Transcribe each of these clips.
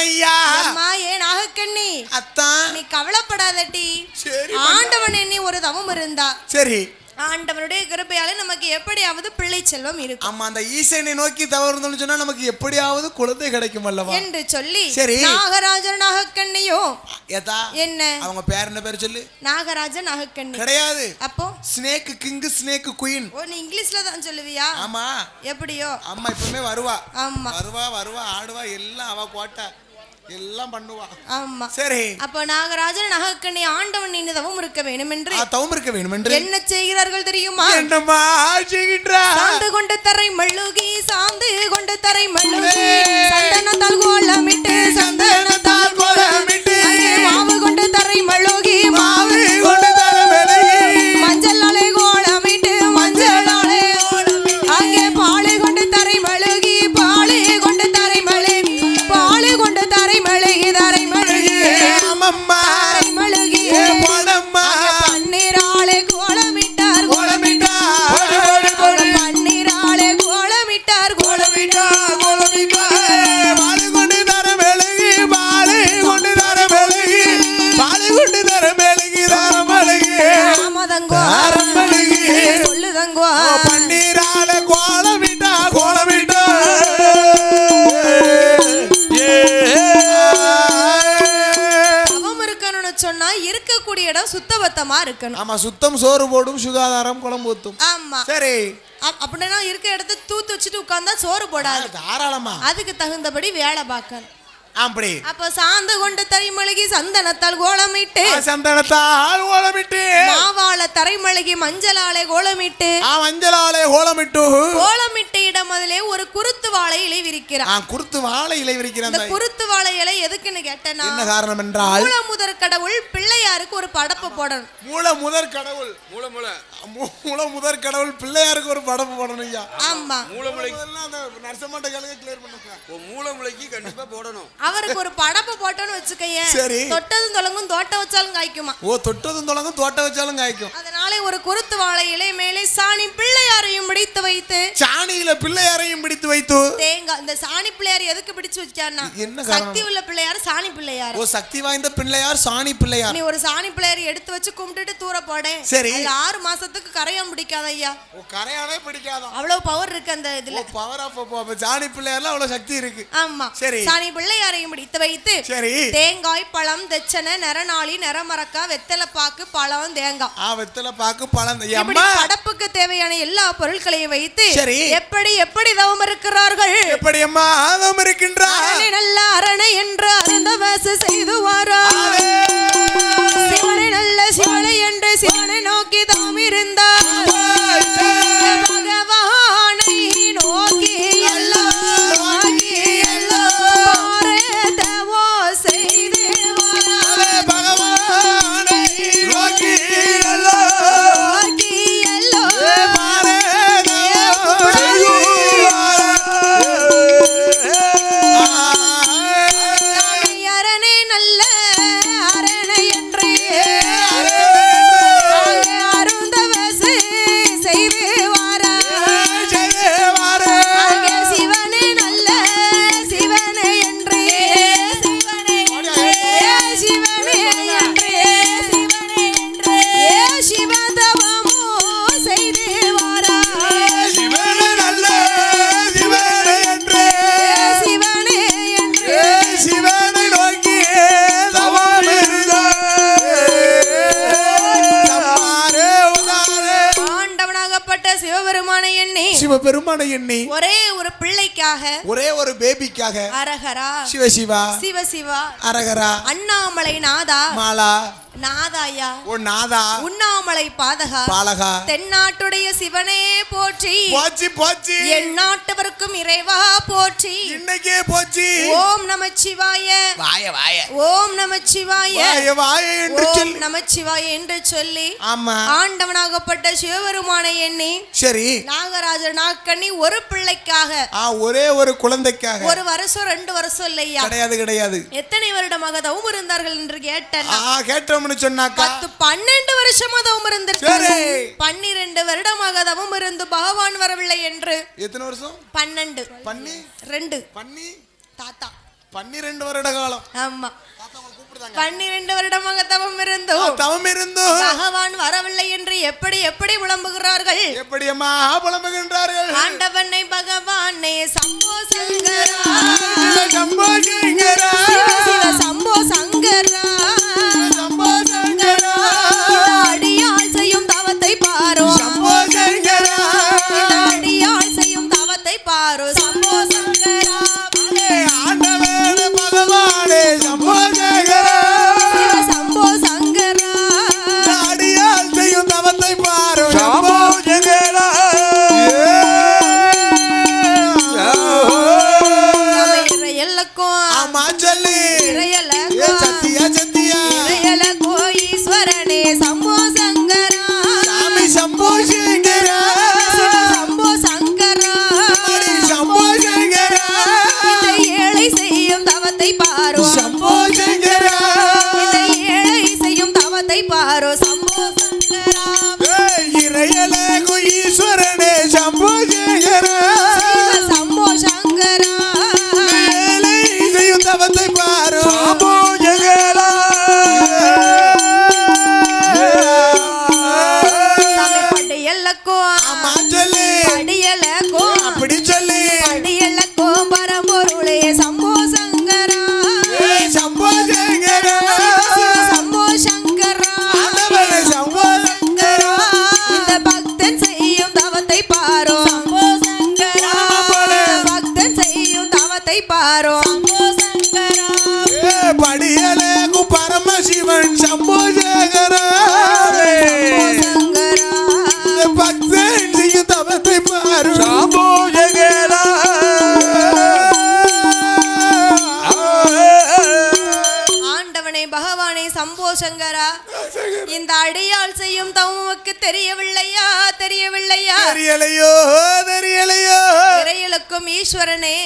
நாகராஜ ஆமையா அம்மா ஏன் நாகக்கண்ணி? அத்தான் நீ கவலைப்படாதட்டி சரி ஆண்டவன் எண்ணி ஒரு தவம் இருந்தா. சரி. ஆண்டவனுடைய கிருபையால நமக்கு எப்படியாவது பிள்ளை செல்வம் இருக்கும். ஆமா அந்த ஈசனை நோக்கி தவறுந்தோம்னு சொன்னா நமக்கு எப்படியாவது குழந்தை கிடைக்கும் அல்லவா? என்று சொல்லி சரி. நாகராஜன் நாகக்கண்ணியோ? ஏதா என்ன? அவங்க பேர் என்ன பேர் சொல்லு? நாகராஜன் நாகக்கண்ணி. கிடையாது. அப்போ? Snake king snake queen. ஓ நீ இங்கிலீஷ்ல தான் சொல்லுவியா? ஆமா. எப்படியோ? அம்மா இப்பவுமே வருவா. ஆமா. வருவா வருவா ஆடுவா எல்லாம் அவ கோட்டை. எல்லாம் பண்ணுவா. ஆமா. சரி. அப்போ நாகராஜன் நாகக்கண்ணி ஆண்டவன் நின்று தவம் இருக்க வேண்டும் என்று தவம் இருக்க வேண்டும் என்று என்ன செய்கிறார்கள் தெரியுமா? என்னம்மா செய்கின்றா சாந்து கொண்டு தரை மள்ளுகி சாந்து கொண்டு தரை மள்ளுகி சந்தனத்தால் கோலமிட்டு சந்தனத்தால் சொன்னா இருக்கக்கூடிய இடம் சுத்தபத்தமா இருக்கணும். ஆமா சுத்தம் சோறு போடும் சுகாதாரம் குழம்பு ஊத்தும். ஆமா. சரி. அப்- அப்படின்னா இருக்க இடத்த தூத்து வச்சுட்டு உட்கார்ந்தா சோறு போடாது. தாராளமா. அதுக்கு தகுந்தபடி வேலை பார்க்கணும். அப்படி அப்ப சாந்து கொண்டு தரைமழுகி சந்தனத்தால் கோலமிட்டு சந்தனத்தால் கோலமிட்டு. மாவாள தரைமழுகி மஞ்சளாலே கோலமிட்டு ஆ மஞ்சளாலே கோலமிட்டு. கோலமிட்ட இடம் அதிலே ஒரு குருத்து வாழை இலை விரிக்கிறார் ஆ குருத்து வாழை இலை விரிக்கிற இந்த அந்த குருத்து வாழை இலை எதுக்குன்னு கேட்டேன்னா என்ன காரணம் என்றால் மூல முதற் கடவுள் பிள்ளையாருக்கு ஒரு படப்பு போடணும். மூல முதற் கடவுள். மூல மூல. மூல முதற் கடவுள் பிள்ளையாருக்கு ஒரு படப்பு போடணும் ஐயா. ஆமா. முதல்ல அந்த நரசமாட்ட கழுக கிளியர் பண்ணுங்க. ஓ மூலமுளைக்கு கண்டிப்பா போடணும். அவருக்கு ஒரு படப்பு போட்டோன்னு வச்சுக்கயேன் சரி. தொட்டதும் தொலங்கும் தோட்டம் வச்சாலும் காய்க்குமா? ஓ தொட்டதும் தொடங்கும் தோட்ட வச்சாலும் காய்க்கும். அதனாலே ஒரு குருத்து வாழை இலை மேலே சாணி பிள்ளையாரையும் பிடித்து வைத்து. சாணியில பிள்ளையாரையும் பிடித்து வைத்து. தேங்காய் இந்த சாணி பிள்ளையார் எதுக்கு பிடிச்சு வச்சான்னா என்ன? சக்தி உள்ள பிள்ளையார் சாணி பிள்ளையார். ஓ சக்தி வாய்ந்த பிள்ளையார் சாணி பிள்ளையார். நீ ஒரு சாணி பிள்ளையார் எடுத்து வச்சு கும்பிட்டுட்டு தூர போடேன் சரி. ஆறு மாசத்துக்கு கரையான் பிடிக்காத ஐயா. ஓ கரையானே பிடிக்காதான் அவ்வளவு பவர் இருக்கு அந்த இதுல. பவர் ஆஃப் சாணி பிள்ளையார்ல அவ்வளவு சக்தி இருக்கு. ஆமா. சரி. சாணி பிள்ளையாரையும் பிடித்து வைத்து சரி. தேங்காய் பழம் தெச்சனை நரநாளி நரமரக்கா வெத்தலை பாக்கு பழம் தேங்காய். ஆ வெத்தலை பாக்கு பழம் இப்படி படப்புக்கு தேவையான எல்லா பொருட்களையும் வைத்து சரி. எப்படி எப்படி தவம் இருக்கிறார்கள்? எப்படி அம்மா ஆதம் இருக்கின்றார் நல்ல அரணை என்று அருந்த வாசு செய்து வாரா. சிவனை நல்ல சிவனை என்று சிவனை நோக்கி இருந்தார். அரகரா சிவசிவா. சிவ சிவா அரகரா அண்ணாமலை நாதா. மாலா. நாதாயா. ஓ நாதா. உண்ணாமலை பாதகா. பாலகா. தென்னாட்டுடைய சிவனே போற்றி. போச்சு போச்சு. என் நாட்டவருக்கும் இறைவா போற்றி. இன்னைக்கே போச்சு. ஓம் நமச்சிவாய. வாய வாய. ஓம் நமச்சிவாய. வாய வாய என்று சொல்லி. நமச்சிவாய என்று சொல்லி ஆமா. ஆண்டவனாகப்பட்ட சிவபெருமானை எண்ணி சரி. நாகராஜ நாக்கண்ணி ஒரு பிள்ளைக்காக. ஆ ஒரே ஒரு குழந்தைக்காக. ஒரு வருஷம் ரெண்டு வருஷம் இல்லையா? கிடையாது கிடையாது. எத்தனை வருடமாக தவம் இருந்தார்கள் என்று கேட்டேன் ஆ கேட்டோம் வருடம்னு சொன்னாக்கா? பத்து பன்னெண்டு வருஷமா தவம் சரி. பன்னிரண்டு வருடமாக தவம் இருந்து பகவான் வரவில்லை என்று. எத்தனை வருஷம்? பன்னெண்டு. பண்ணி ரெண்டு. பண்ணி தாத்தா. பன்னிரெண்டு வருட காலம். ஆமா. பன்னிரண்டு வருடமாக தவம் இருந்தோம் தவம் இருந்தும் பகவான் வரவில்லை என்று எப்படி எப்படி விளம்புகிறார்கள்? எப்படி அம்மா புலம்புகின்றார்கள் ஆண்டவனை பகவானே Shambho Tengo y suerte de. சங்கரா இந்த அடியாள் செய்யும் தவமுக்கு தெரியவில்லையா? தெரியவில்லையா? தெரியலையோ? தெரியலையோ? இறையலுக்கும் ஈஸ்வரனே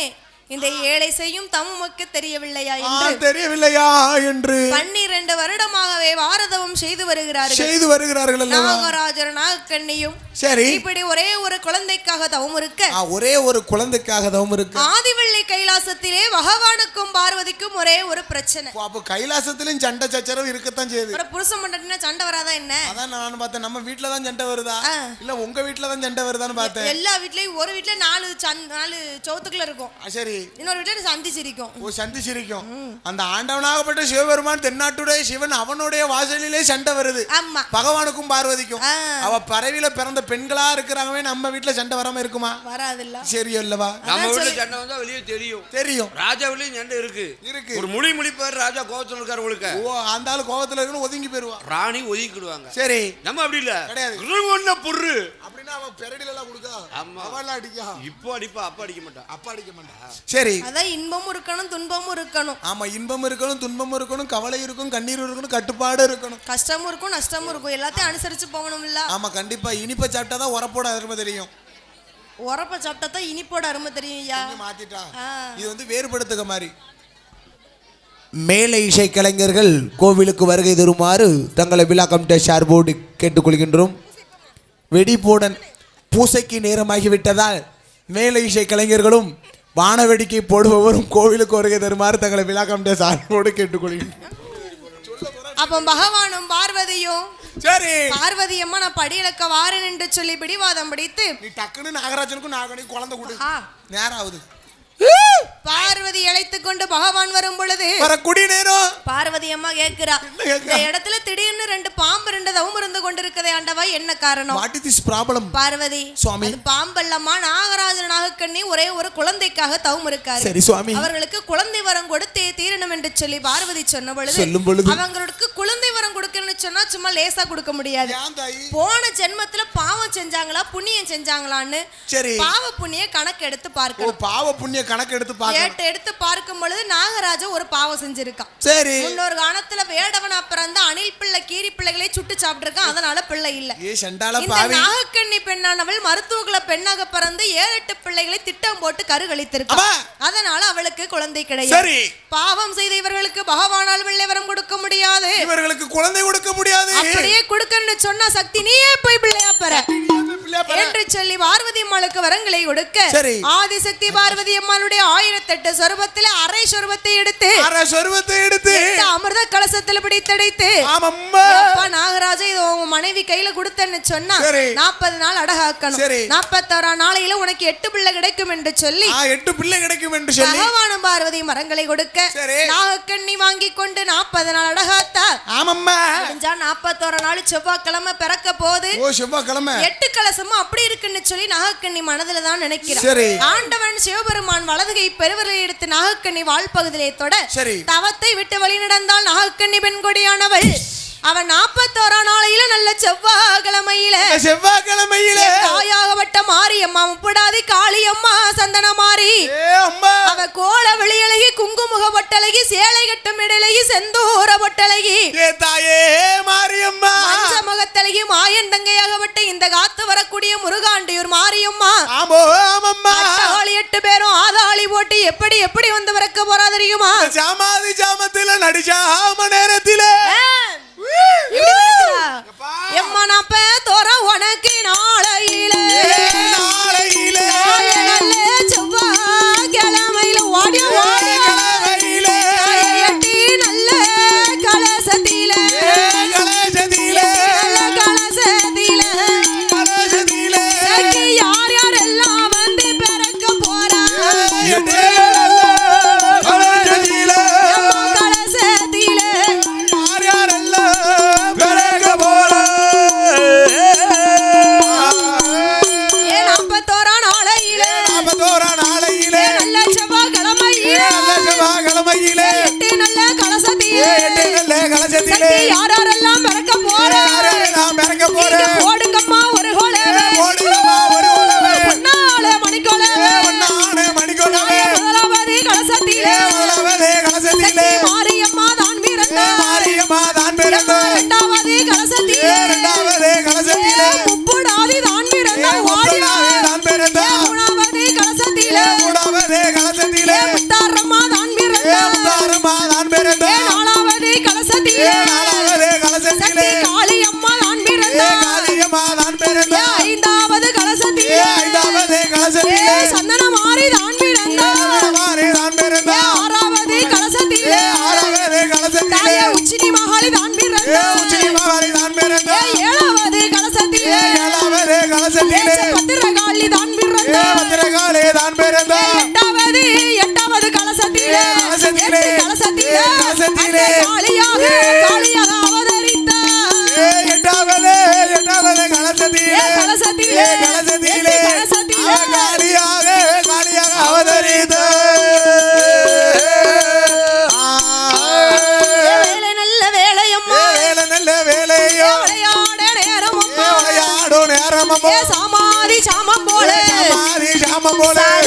இந்த ஏழை செய்யும் தவமுக்கு தெரியவில்லையா என்று தெரியவில்லையா என்று பன்னிரண்டு வருடமாகவே வாரதவம் செய்து வருகிறார்கள். செய்து வருகிறார்கள் நாகராஜர் நாகக்கண்ணியும் சரி. இப்படி ஒரே ஒரு குழந்தைக்காக தவம் இருக்க. ஒரே ஒரு குழந்தைக்காக தவம் இருக்கு. ஆதிவள்ளி கைலாசத்திலே பகவானுக்கும் பார்வதிக்கும் ஒரே ஒரு பிரச்சனை. அப்போ- கைலாசத்திலும் சண்டை சச்சரவு இருக்கத்தான் செய்யுது. ஒரு புருஷன் மண்டட்டினா சண்டை வராதா என்ன? அதான் நான் பார்த்தேன். நம்ம வீட்ல தான் சண்டை வருதா. இல்ல உங்க வீட்ல தான் சண்டை வருதான்னு பார்த்தேன். எல்லா வீட்லயும் ஒரு வீட்ல நாலு நாலு சவுத்துக்குள்ள இருக்கும். சரி. இன்னொரு வீட்ல சந்தி சிரிக்கும் ஓ சந்தி சிரிக்கும் அந்த ஆண்டவனாகப்பட்ட சிவபெருமான் தென்னாட்டுடைய சிவன் அவனுடைய வாசலிலே சண்டை வருது. ஆமா. பகவானுக்கும் பார்வதிக்கும். அவ பறவையில பிறந்த பெண்களா இருக்கிறாங்கவே நம்ம வீட்ல சண்டை வராம இருக்குமா? வராதுல்ல. சரி அல்லவா? நம்ம வீட்டுல சண்டை வந்தா வெளியே தெரியும். தெரியும். ராஜா வீட்லயும் சண்டை இருக்கு. இருக்கு. ஒரு முடி முடிப்பாரு ராஜா கோவத்துல இருக்காரு உங்களுக்கு. ஓ அந்த ஆளு கோவத்துல இருக்குன்னு ஒதுங்கி போயிருவா. ராணி ஒதுக்கிடுவாங்க. சரி. நம்ம அப்படி இல்ல. கிடையாது. ஒன்ன பொருள் அப்படின்னா அவன் பெரடில எல்லாம் கொடுக்கா அடிக்கா. இப்போ அடிப்பா அப்ப அடிக்க மாட்டான். அப்பா அடிக்க மாட்டா சரி. அதான் இன்பமும் இருக்கணும் துன்பமும் இருக்கணும். ஆமா இன்பம் இருக்கணும் துன்பம் இருக்கணும் கவலை இருக்கும் கண்ணீர் இருக்கணும் கட்டுப்பாடு இருக்கணும். கஷ்டமும் இருக்கும் நஷ்டமும் இருக்கும். எல்லாத்தையும் அனுசரிச்சு போகணும் இல்ல ஆமா கண்டிப்பா. இனிப்ப சாப்பிட்டா தான் உரப்போட அருமை தெரியும். உரப்ப சாப்பிட்டா தான் இனிப்போட அருமை தெரியும் ஐயா. மாத்திட்டா. இது வந்து வேறுபடுத்துக மாதிரி. மேலை இசை கலைஞர்கள் கோவிலுக்கு வருகை தருமாறு தங்களை விழா கமிட்டி சார்போடு கேட்டுக்கொள்கின்றோம். வெடிப்போடன் பூசைக்கு நேரமாகிவிட்டதால் மேலை இசை கலைஞர்களும் வானவேடிக்கை போடுபவரும் கோவிலுக்கு வருகை தருமாறு தங்களை விழா கமிட்டி சார்போடு கேட்டுக்கொள்கின்றோம் அப்ப பகவானும் பார்வதியும் சரி. பார்வதி அம்மா நான் படியலக்க வாரேன் என்று சொல்லி பிடிவாதம் பிடித்து நீ டக்குன்னு நாகராஜனுக்கும் நாகனுக்கும் குழந்தை கொடு. நேரம் ஆகுது. பார்வதி அழைத்துக் கொண்டு பகவான் வரும் பொழுது வர குடி நேரம். பார்வதி அம்மா கேக்குறா? இந்த இடத்துல திடீர்னு ரெண்டு பாம்பு ரெண்டு தவம் இருந்து கொண்டிருக்கதே ஆண்டவா என்ன காரணம்? What is problem Parvathi Swami. அது பாம்பல்லம்மா நாகராஜன் நாகக்கண்ணி ஒரே ஒரு குழந்தைக்காக தவம் இருக்காரு. சரி சுவாமி. அவர்களுக்கு குழந்தை வரம் கொடுத்தே தீரணும் என்று சொல்லி பார்வதி சொன்ன பொழுது சொல்லும் பொழுது. அவங்களுக்கு குழந்தை வரம் கொடுக்கணும்னு சொன்னா சும்மா லேசா கொடுக்க முடியாது. போன ஜென்மத்துல பாவம் செஞ்சாங்களா புண்ணியம் செஞ்சாங்களான்னு சரி. பாவ புண்ணிய கணக்கு எடுத்து பார்க்கணும் பாவ புண்ணிய கணக்கு எடுத்து பார்க்க எடுத்து பார்க்கும் பொழுது நாகராஜா ஒரு பாவம் செஞ்சிருக்கான். சரி. இன்னொரு காலத்துல வேடவனா பிறந்த அணில் பிள்ளை கீரி பிள்ளைகளை சுட்டு சாப்பிட்டிருக்கான். அதனால பிள்ளை இல்ல. இந்த நாகக்கண்ணி பெண்ணானவள் மருத்துவக்குல பெண்ணாக பிறந்து ஏழு எட்டு பிள்ளைகளை திட்டம் போட்டு கருகழித்திருக்கா. அதனால அவளுக்கு குழந்தை கிடையாது. பாவம் செய்த இவர்களுக்கு பகவானால் வெள்ளைவரம் கொடுக்க முடியாது. இவர்களுக்கு குழந்தை கொடுக்க முடியாது. அப்படியே கொடுக்கன்னு சொன்னா சக்தி நீயே போய் பிள்ளையா பெற. என்று சொல்லி பார்வதி அம்மாளுக்கு வரங்களை கொடுக்க சரி. ஆதிசக்தி பார்வதி அம்மாளுடைய ஆயிரத்தெட்டு சொருபத்துல அரை சொருபத்தை எடுத்து அரை சொருபத்தை எடுத்து அமிர்த கலசத்துல பிடித்தடைத்து ஆமாம்மா. நாகராஜா இது உங்க மனைவி கையில கொடுத்தன்னு சொன்னா நாற்பது நாள் அடகாக்கணும். நாற்பத்தாறா நாளையில உனக்கு எட்டு பிள்ளை கிடைக்கும் என்று சொல்லி எட்டு பிள்ளை கிடைக்கும் என்று சொல்லி பகவானும் பார்வதி மரங்களை கொடுக்க நாகக்கண்ணி வாங்கி கொண்டு நாற்பது நாள் அடகாத்தா. ஆமாம்மா. நாற்பத்தோரா நாள் செவ்வாய்க்கிழமை பிறக்க போது செவ்வாய்க்கிழமை. எட்டு கலசம் யதார்த்தமும் அப்படி இருக்குன்னு சொல்லி நாகக்கண்ணி மனதுல தான் நினைக்கிறேன் ஆண்டவன் சிவபெருமான் வலதுகை பெருவரை எடுத்து நாகக்கண்ணி வாழ்பகுதியிலே தொட தவத்தை விட்டு வழி நடந்தால் நாகக்கண்ணி பெண்கொடியானவள். அவன் நாற்பத்தோரா நாளையில நல்ல செவ்வாய்க்கிழமையில செவ்வாய்க்கிழமையில. தாயாகப்பட்ட மாரியம்மா முப்படாதி காளியம்மா சந்தன மாறி. அவ கோல வெளியழகி குங்குமுக பொட்டலகி சேலை கட்டும் இடலகி செந்தூர பொட்டலகி தாயே. பாடக்கூடிய முருகாண்டியூர் மாரியம்மா. ஆமோ ஆமம்மா. எட்டு பேரும் ஆதாளி போட்டு எப்படி எப்படி வந்து வரக்க போறா தெரியுமா? ஜாமாதி ஜாமத்தில நடிச்சா கலசத்திலே கலசத்திலே பத்திரகாளி தான் নাম বলে